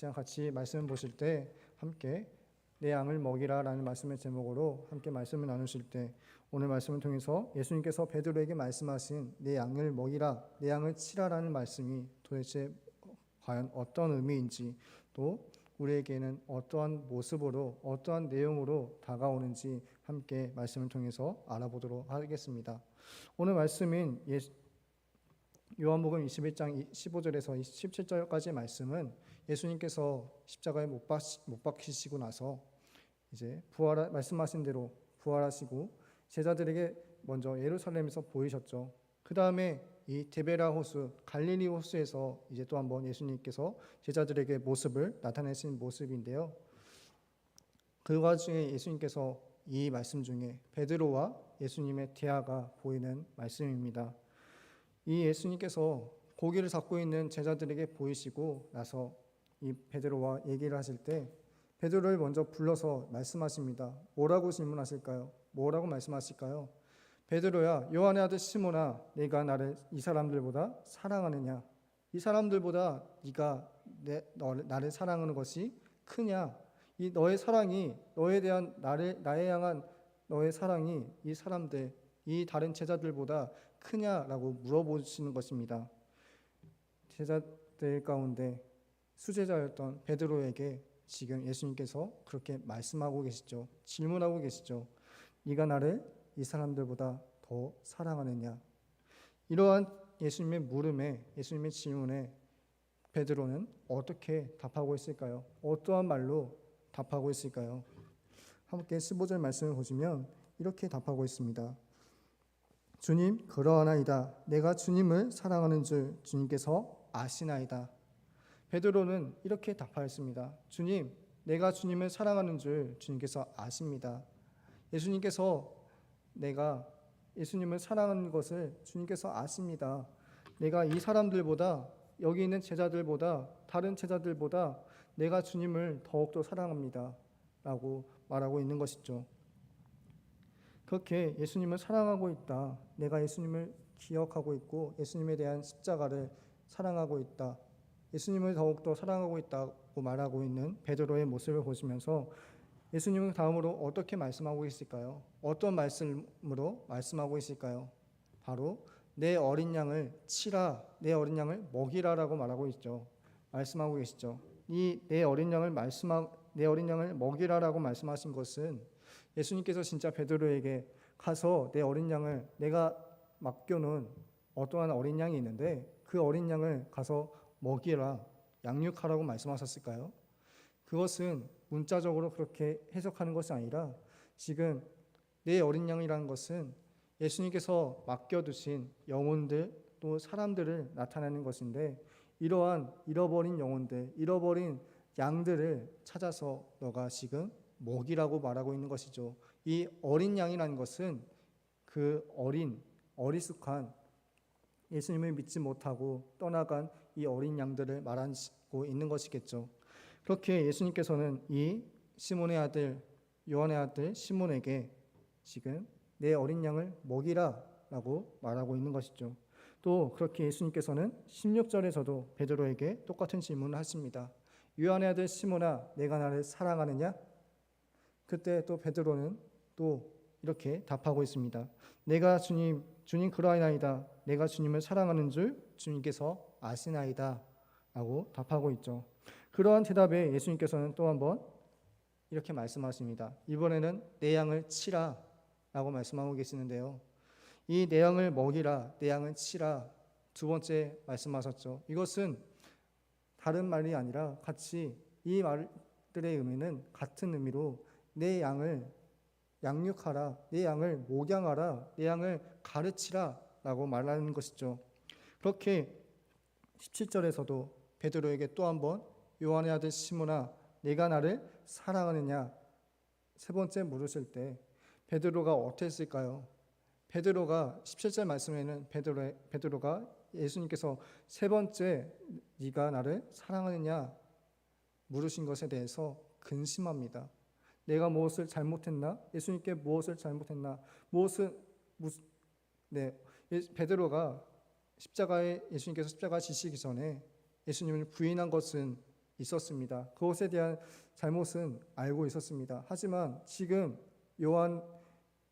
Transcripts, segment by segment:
시간 같이 말씀 보실 때 함께 내 양을 먹이라라는 말씀의 제목으로 함께 말씀을 나누실 때 오늘 말씀을 통해서 예수님께서 베드로에게 말씀하신 내 양을 먹이라 내 양을 치라라는 말씀이 도대체 과연 어떤 의미인지 또 우리에게는 어떠한 모습으로 어떠한 내용으로 다가오는지 함께 말씀을 통해서 알아보도록 하겠습니다. 오늘 말씀인 예, 요한복음 21장 15절에서 17절까지의 말씀은 예수님께서 십자가에 못, 박, 못 박히 시고 나서 이제 부활 말씀하신 대로 부활하시고 제자들에게 먼저 예루살렘에서 보이셨죠. 그 다음에 이 데베라 호수, 갈릴리 호수에서 이제 또 한번 예수님께서 제자들에게 모습을 나타내신 모습인데요. 그 와중에 예수님께서 이 말씀 중에 베드로와 예수님의 대화가 보이는 말씀입니다. 이 예수님께서 고기를 잡고 있는 제자들에게 보이시고 나서 이 베드로와 얘기를 하실 때 베드로를 먼저 불러서 말씀하십니다. 뭐라고 질문하실까요? 뭐라고 말씀하실까요? 베드로야, 요한의 아들 시몬아, 내가 나를 이 사람들보다 사랑하느냐? 이 사람들보다 네가 내, 너, 나를 사랑하는 것이 크냐? 이 너의 사랑이 너에 대한 나를 나에 향한 너의 사랑이 이 사람들 이 다른 제자들보다 크냐라고 물어보시는 것입니다. 제자들 가운데 수제자였던 베드로에게 지금 예수님께서 그렇게 말씀하고 계시죠. 질문하고 계시죠. 네가 나를 이 사람들보다 더 사랑하느냐? 이러한 예수님의 물음에 예수님의 질문에 베드로는 어떻게 답하고 있을까요? 어떠한 말로 답하고 있을까요? 함께 15절 말씀을 보시면 이렇게 답하고 있습니다. 주님 그러하나이다. 내가 주님을 사랑하는 줄 주님께서 아시나이다. 베드로는 이렇게 답하였습니다. 주님, 내가 주님을 사랑하는 줄 주님께서 아십니다. 예수님께서 내가 예수님을 사랑하는 것을 주님께서 아십니다. 내가 이 사람들보다 여기 있는 제자들보다 다른 제자들보다 내가 주님을 더욱더 사랑합니다. 라고 말하고 있는 것이죠. 그렇게 예수님을 사랑하고 있다. 내가 예수님을 기억하고 있고 예수님에 대한 십자가를 사랑하고 있다. 예수님을 더욱더 사랑하고 있다고 말하고 있는 베드로의 모습을 보시면서 예수님은 다음으로 어떻게 말씀하고 있을까요? 어떤 말씀으로 말씀하고 있을까요? 바로 내 어린 양을 치라, 내 어린 양을 먹이라라고 말하고 있죠. 말씀하고 계시죠. 이 내 어린 양을 말씀하 내 어린 양을 먹이라라고 말씀하신 것은 예수님께서 진짜 베드로에게 가서 내 어린 양을 내가 맡겨놓은 어떠한 어린 양이 있는데 그 어린 양을 가서 먹이라 양육하라고 말씀하셨을까요? 그것은 문자적으로 그렇게 해석하는 것이 아니라 지금 내 어린 양이라는 것은 예수님께서 맡겨두신 영혼들 또 사람들을 나타내는 것인데 이러한 잃어버린 영혼들, 잃어버린 양들을 찾아서 너가 지금 먹이라고 말하고 있는 것이죠. 이 어린 양이라는 것은 그 어린 어리숙한 예수님을 믿지 못하고 떠나간 이 어린 양들을 말하고 있는 것이겠죠. 그렇게 예수님께서는 이 시몬의 아들 요한의 아들 시몬에게 지금 내 어린 양을 먹이라라고 말하고 있는 것이죠. 또 그렇게 예수님께서는 16절에서도 베드로에게 똑같은 질문을 하십니다. 요한의 아들 시몬아 내가 나를 사랑하느냐? 그때 또 베드로는 또 이렇게 답하고 있습니다. 내가 주님 주님 그러하나이다. 내가 주님을 사랑하는 줄 주님께서 아시나이다. 라고 답하고 있죠. 그러한 대답에 예수님께서는 또 한번 이렇게 말씀하십니다. 이번에는 내 양을 치라 라고 말씀하고 계시는데요. 이 내 양을 먹이라, 내 양을 치라 두 번째 말씀하셨죠. 이것은 다른 말이 아니라 같이 이 말들의 의미는 같은 의미로 내 양을 양육하라, 내 양을 목양하라, 내 양을 가르치라 라고 말하는 것이죠. 그렇게 17절에서도 베드로에게 또 한 번 요한의 아들 시몬아 내가 나를 사랑하느냐 세 번째 물으실 때 베드로가 어땠을까요? 베드로가 17절 말씀에는 베드로 베드로가 예수님께서 세 번째 네가 나를 사랑하느냐 물으신 것에 대해서 근심합니다. 내가 무엇을 잘못했나? 예수님께 무엇을 잘못했나? 무엇을 무슨 네 베드로가 십자가에 예수님께서 십자가 지시기 전에 예수님을 부인한 것은 있었습니다. 그것에 대한 잘못은 알고 있었습니다. 하지만 지금 요한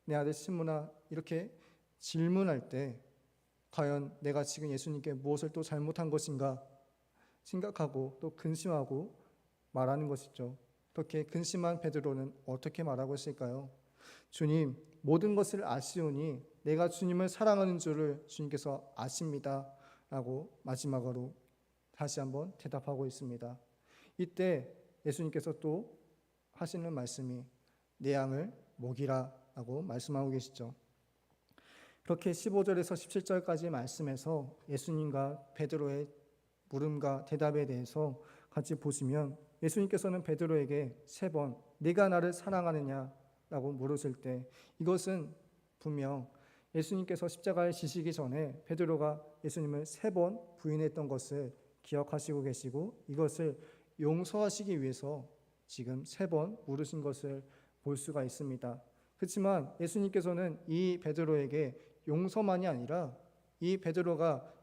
내 아들 시므나 이렇게 질문할 때 과연 내가 지금 예수님께 무엇을 또 잘못한 것인가 생각하고 또 근심하고 말하는 것이죠. 그렇게 근심한 베드로는 어떻게 말하고 있을까요? 주님, 모든 것을 아시오니 내가 주님을 사랑하는 줄을 주님께서 아십니다. 라고 마지막으로 다시 한번 대답하고 있습니다. 이때 예수님께서 또 하시는 말씀이 내 양을 먹이라 라고 말씀하고 계시죠. 그렇게 15절에서 17절까지 말씀에서 예수님과 베드로의 물음과 대답에 대해서 같이 보시면 예수님께서는 베드로에게 세 번 네가 나를 사랑하느냐라고 물으실 때 이것은 분명 예수님께서 십자가에 지시기 전에 베드로가 예수님을 세 번 부인했던 것을 기억하시고 계시고 이것을 용서하시기 위해서 지금 세 번 물으신 것을 볼 수가 있습니다. 그렇지만 예수님께서는 이 베드로에게 용서만이 아니라 이 베드로가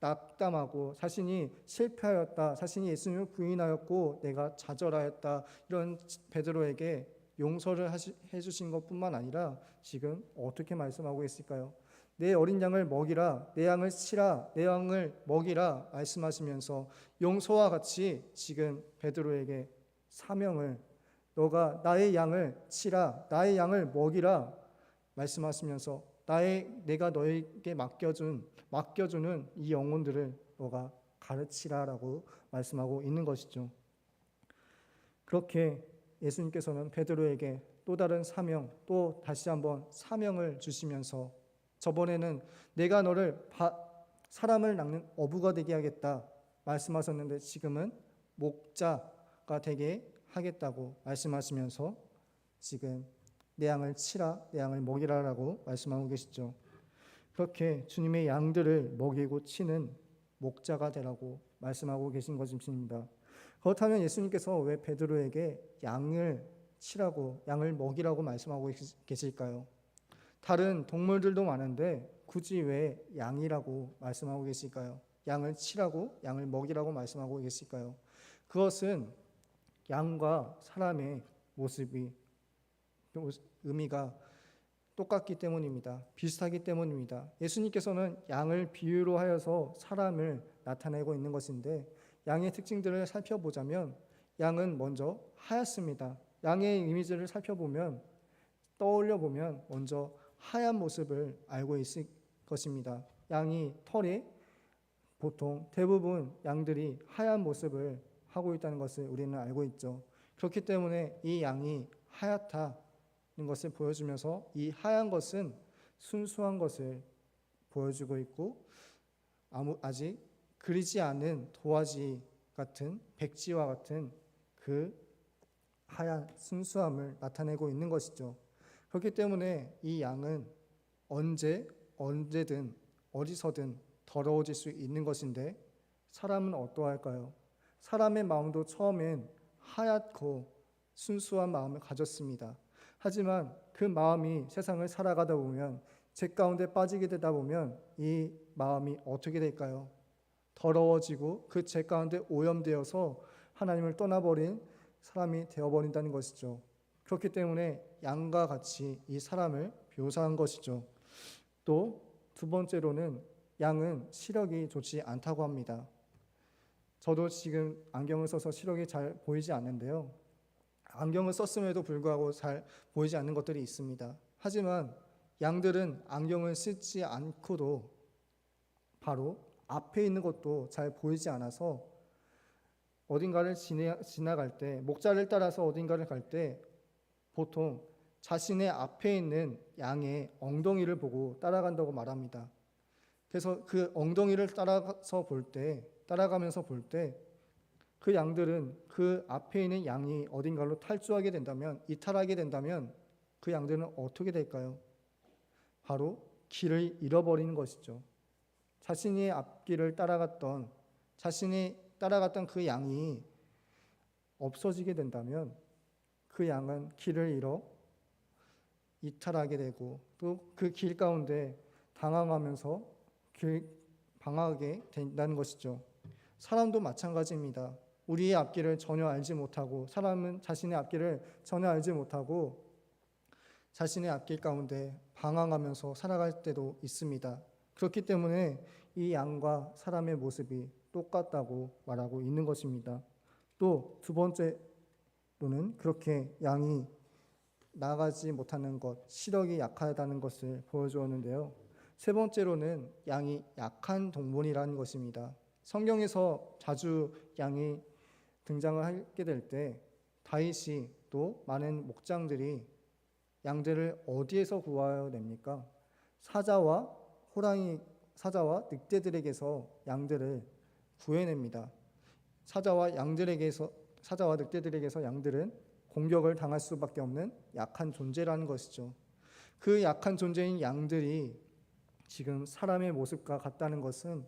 낙담하고 자신이 실패하였다, 자신이 예수님을 부인하였고 내가 좌절하였다 이런 베드로에게 용서를 해주신 것뿐만 아니라 지금 어떻게 말씀하고 있을까요? 내 어린 양을 먹이라, 내 양을 치라, 내 양을 먹이라 말씀하시면서 용서와 같이 지금 베드로에게 사명을 너가 나의 양을 치라, 나의 양을 먹이라 말씀하시면서 나의 내가 너에게 맡겨준 맡겨주는 이 영혼들을 너가 가르치라라고 말씀하고 있는 것이죠. 그렇게 예수님께서는 베드로에게 또 다른 사명, 또 다시 한번 사명을 주시면서 저번에는 내가 너를 바, 사람을 낚는 어부가 되게 하겠다 말씀하셨는데 지금은 목자가 되게 하겠다고 말씀하시면서 지금 내 양을 치라, 내 양을 먹이라라고 말씀하고 계시죠. 그렇게 주님의 양들을 먹이고 치는 목자가 되라고 말씀하고 계신 것입니다. 그렇다면 예수님께서 왜 베드로에게 양을 치라고 양을 먹이라고 말씀하고 계실까요? 다른 동물들도 많은데 굳이 왜 양이라고 말씀하고 계실까요? 양을 치라고 양을 먹이라고 말씀하고 계실까요? 그것은 양과 사람의 모습이 의미가 똑같기 때문입니다. 비슷하기 때문입니다. 예수님께서는 양을 비유로 하여서 사람을 나타내고 있는 것인데 양의 특징들을 살펴보자면 양은 먼저 하얗습니다. 양의 이미지를 살펴보면 떠올려 보면 먼저 하얀 모습을 알고 있을 것입니다. 양이 털이 보통 대부분 양들이 하얀 모습을 하고 있다는 것을 우리는 알고 있죠. 그렇기 때문에 이 양이 하얗다는 것을 보여주면서 이 하얀 것은 순수한 것을 보여주고 있고 아무 아직 그리지 않은 도화지 같은 백지와 같은 그 하얀 순수함을 나타내고 있는 것이죠. 그렇기 때문에 이 양은 언제 언제든 어디서든 더러워질 수 있는 것인데 사람은 어떠할까요? 사람의 마음도 처음엔 하얗고 순수한 마음을 가졌습니다. 하지만 그 마음이 세상을 살아가다 보면 제 가운데 빠지게 되다 보면 이 마음이 어떻게 될까요? 더러워지고 그 죄 가운데 오염되어서 하나님을 떠나버린 사람이 되어버린다는 것이죠. 그렇기 때문에 양과 같이 이 사람을 묘사한 것이죠. 또 두 번째로는 양은 시력이 좋지 않다고 합니다. 저도 지금 안경을 써서 시력이 잘 보이지 않는데요. 안경을 썼음에도 불구하고 잘 보이지 않는 것들이 있습니다. 하지만 양들은 안경을 쓰지 않고도 바로 앞에 있는 것도 잘 보이지 않아서 어딘가를 지나, 갈 때 목자를 따라서 어딘가를 갈 때 보통 자신의 앞에 있는 양의 엉덩이를 보고 따라간다고 말합니다. 그래서 그 엉덩이를 따라서 볼 때, 따라가면서 볼 때 그 양들은 그 앞에 있는 양이 어딘가로 탈주하게 된다면, 이탈하게 된다면 그 양들은 어떻게 될까요? 바로 길을 잃어버리는 것이죠. 자신이 앞길을 따라갔던 자신이 따라갔던 그 양이 없어지게 된다면 그 양은 길을 잃어 이탈하게 되고 또 그 길 가운데 당황하면서 길 방황하게 된다는 것이죠. 사람도 마찬가지입니다. 우리의 앞길을 전혀 알지 못하고 사람은 자신의 앞길을 전혀 알지 못하고 자신의 앞길 가운데 방황하면서 살아갈 때도 있습니다. 그렇기 때문에 이 양과 사람의 모습이 똑같다고 말하고 있는 것입니다. 또 두 번째로는 그렇게 양이 나가지 못하는 것, 시력이 약하다는 것을 보여주었는데요. 세 번째로는 양이 약한 동물이라는 것입니다. 성경에서 자주 양이 등장을 하게 될 때 다윗이 또 많은 목장들이 양들을 어디에서 구하여 냅니까? 사자와 호랑이 사자와 늑대들에게서 양들을 구해냅니다. 사자와 양들에게서 사자와 늑대들에게서 양들은 공격을 당할 수밖에 없는 약한 존재라는 것이죠. 그 약한 존재인 양들이 지금 사람의 모습과 같다는 것은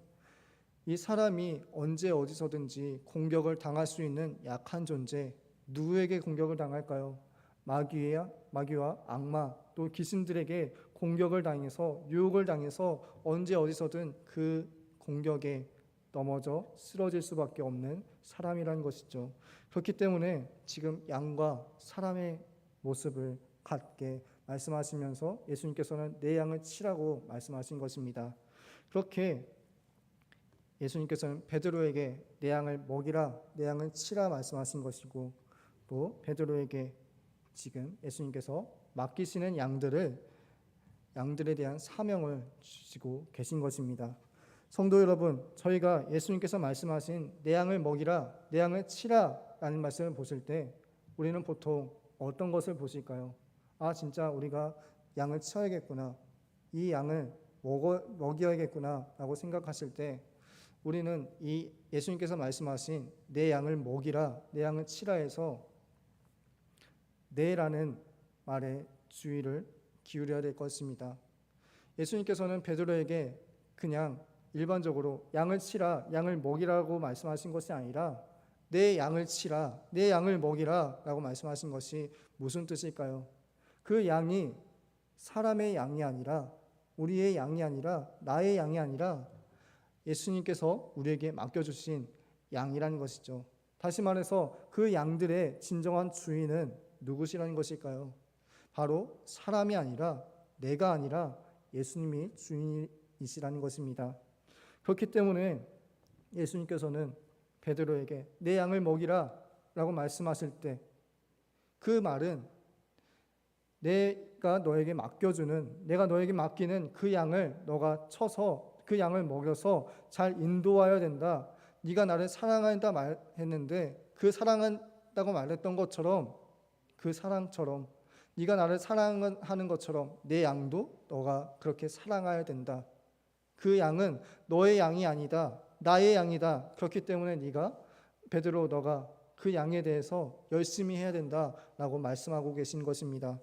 이 사람이 언제 어디서든지 공격을 당할 수 있는 약한 존재, 누구에게 공격을 당할까요? 마귀야, 마귀와 악마, 또 귀신들에게 공격을 당해서 유혹을 당해서 언제 어디서든 그 공격에 넘어져 쓰러질 수밖에 없는 사람이라는 것이죠. 그렇기 때문에 지금 양과 사람의 모습을 갖게 말씀하시면서 예수님께서는 내 양을 치라고 말씀하신 것입니다. 그렇게 예수님께서는 베드로에게 내 양을 먹이라, 내 양을 치라 말씀하신 것이고 또 베드로에게 지금 예수님께서 맡기시는 양들을 양들에 대한 사명을 주시고 계신 것입니다. 성도 여러분, 저희가 예수님께서 말씀하신 내 양을 먹이라, 내 양을 치라라는 말씀을 보실 때 우리는 보통 어떤 것을 보실까요? 아, 진짜 우리가 양을 치어야겠구나. 이 양을 먹어, 먹여야겠구나라고 생각하실 때 우리는 이 예수님께서 말씀하신 내 양을 먹이라, 내 양을 치라해서 내라는 말에 주의를 기울여야 될 것입니다. 예수님께서는 베드로에게 그냥 일반적으로 양을 치라, 양을 먹이라고 말씀하신 것이 아니라 내 양을 치라, 내 양을 먹이라 라고 말씀하신 것이 무슨 뜻일까요? 그 양이 사람의 양이 아니라 우리의 양이 아니라 나의 양이 아니라 예수님께서 우리에게 맡겨주신 양이라는 것이죠. 다시 말해서 그 양들의 진정한 주인은 누구시라는 것일까요? 바로 사람이 아니라 내가 아니라 예수님이 주인이시라는 것입니다. 그렇기 때문에 예수님께서는 베드로에게 내 양을 먹이라라고 말씀하실 때 그 말은 내가 너에게 맡겨주는 내가 너에게 맡기는 그 양을 너가 쳐서 그 양을 먹여서 잘 인도하여야 된다. 네가 나를 사랑한다 말했는데 그 사랑한다고 말했던 것처럼 그 사랑처럼 네가 나를 사랑하는 것처럼 내 양도 너가 그렇게 사랑해야 된다. 그 양은 너의 양이 아니다. 나의 양이다. 그렇기 때문에 네가 베드로 너가 그 양에 대해서 열심히 해야 된다라고 말씀하고 계신 것입니다.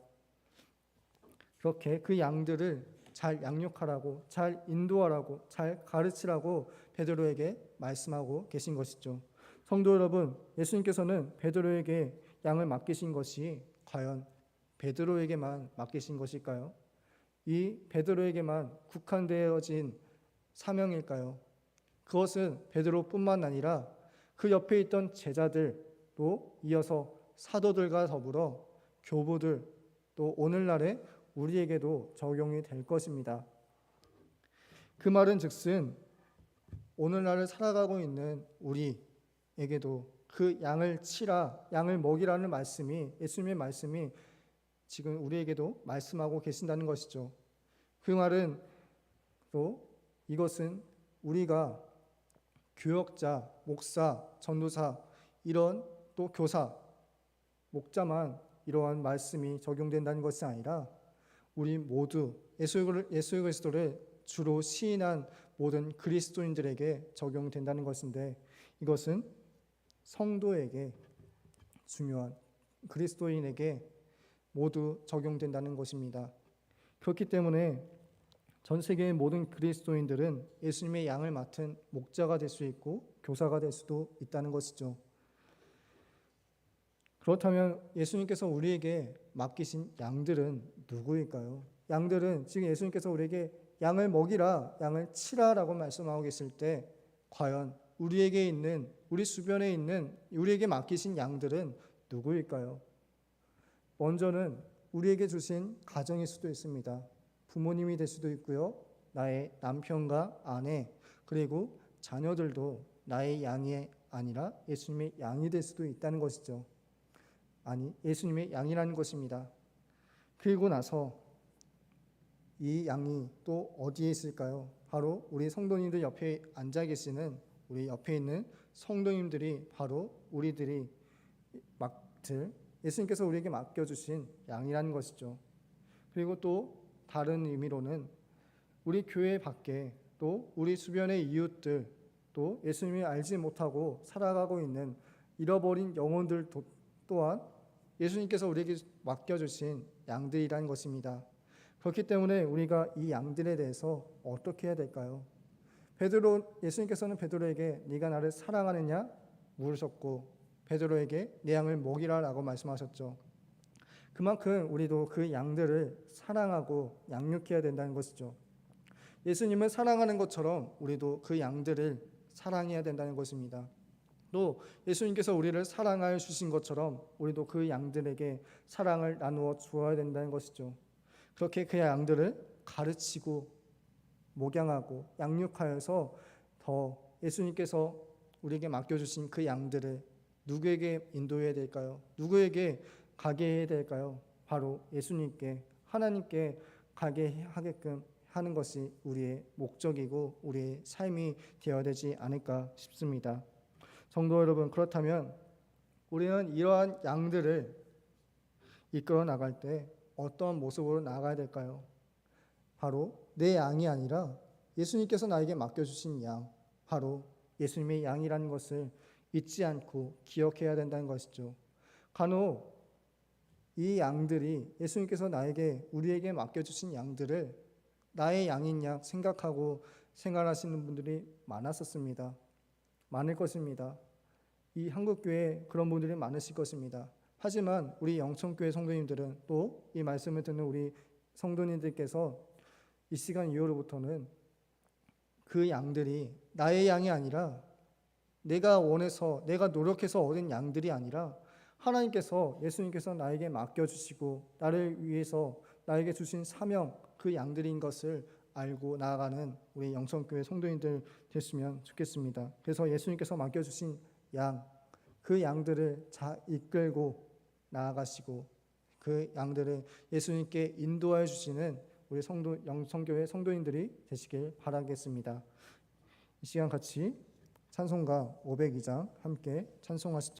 그렇게 그 양들을 잘 양육하라고, 잘 인도하라고, 잘 가르치라고 베드로에게 말씀하고 계신 것이죠. 성도 여러분, 예수님께서는 베드로에게 양을 맡기신 것이 과연 베드로에게만 맡기신 것일까요? 이 베드로에게만 국한되어진 사명일까요? 그것은 베드로뿐만 아니라 그 옆에 있던 제자들도 이어서 사도들과 더불어 교부들 또 오늘날의 우리에게도 적용이 될 것입니다. 그 말은 즉슨 오늘날을 살아가고 있는 우리에게도 그 양을 치라, 양을 먹이라는 말씀이 예수님의 말씀이 지금 우리에게도 말씀하고 계신다는 것이죠. 그 말은 또 이것은 우리가 교역자, 목사, 전도사 이런 또 교사, 목자만 이러한 말씀이 적용된다는 것이 아니라 우리 모두 예수 그리스도를 주로 시인한 모든 그리스도인들에게 적용된다는 것인데 이것은 성도에게 중요한 그리스도인에게 모두 적용된다는 것입니다. 그렇기 때문에 전 세계의 모든 그리스도인들은 예수님의 양을 맡은 목자가 될 수 있고 교사가 될 수도 있다는 것이죠. 그렇다면 예수님께서 우리에게 맡기신 양들은 누구일까요? 양들은 지금 예수님께서 우리에게 양을 먹이라, 양을 치라라고 말씀하고 계실 때 과연 우리에게 있는 우리 주변에 있는 우리에게 맡기신 양들은 누구일까요? 먼저는 우리에게 주신 가정일 수도 있습니다. 부모님이 될 수도 있고요. 나의 남편과 아내 그리고 자녀들도 나의 양이 아니라 예수님의 양이 될 수도 있다는 것이죠. 아니, 예수님의 양이라는 것입니다. 그리고 나서 이 양이 또 어디에 있을까요? 바로 우리 성도님들 옆에 앉아 계시는 우리 옆에 있는 성도님들이 바로 우리들이 맡을 예수님께서 우리에게 맡겨주신 양이라는 것이죠. 그리고 또 다른 의미로는 우리 교회 밖에 또 우리 주변의 이웃들 또 예수님을 알지 못하고 살아가고 있는 잃어버린 영혼들 도- 또한 예수님께서 우리에게 맡겨주신 양들이라는 것입니다. 그렇기 때문에 우리가 이 양들에 대해서 어떻게 해야 될까요? 베드로 예수님께서는 베드로에게 네가 나를 사랑하느냐 물으셨고 베드로에게 내 양을 먹이라라고 말씀하셨죠. 그만큼 우리도 그 양들을 사랑하고 양육해야 된다는 것이죠. 예수님을 사랑하는 것처럼 우리도 그 양들을 사랑해야 된다는 것입니다. 또 예수님께서 우리를 사랑하여 주신 것처럼 우리도 그 양들에게 사랑을 나누어 주어야 된다는 것이죠. 그렇게 그 양들을 가르치고 목양하고 양육하여서 더 예수님께서 우리에게 맡겨주신 그 양들을 누구에게 인도해야 될까요? 누구에게 가게 해야 될까요? 바로 예수님께 하나님께 가게 하게끔 하는 것이 우리의 목적이고 우리의 삶이 되어야 되지 않을까 싶습니다. 성도 여러분 그렇다면 우리는 이러한 양들을 이끌어 나갈 때 어떤 모습으로 나가야 될까요? 바로 내 양이 아니라 예수님께서 나에게 맡겨주신 양, 바로 예수님의 양이라는 것을 잊지 않고 기억해야 된다는 것이죠. 간혹 이 양들이 예수님께서 나에게 우리에게 맡겨주신 양들을 나의 양인 양 생각하고 생활하시는 분들이 많았었습니다. 많을 것입니다. 이 한국교회 그런 분들이 많으실 것입니다. 하지만 우리 영천교회 성도님들은 또 이 말씀을 듣는 우리 성도님들께서 이 시간 이후로부터는 그 양들이 나의 양이 아니라 내가 원해서 내가 노력해서 얻은 양들이 아니라 하나님께서 예수님께서 나에게 맡겨 주시고 나를 위해서 나에게 주신 사명 그 양들인 것을 알고 나아가는 우리 영천교회 성도님들 됐으면 좋겠습니다. 그래서 예수님께서 맡겨 주신 양, 그 양들을 잘 이끌고 나아가시고 그 양들을 예수님께 인도하여 주시는 우리 성도 영성교회 성도님들이 되시길 바라겠습니다. 이 시간 같이 찬송가 502장 함께 찬송하시죠.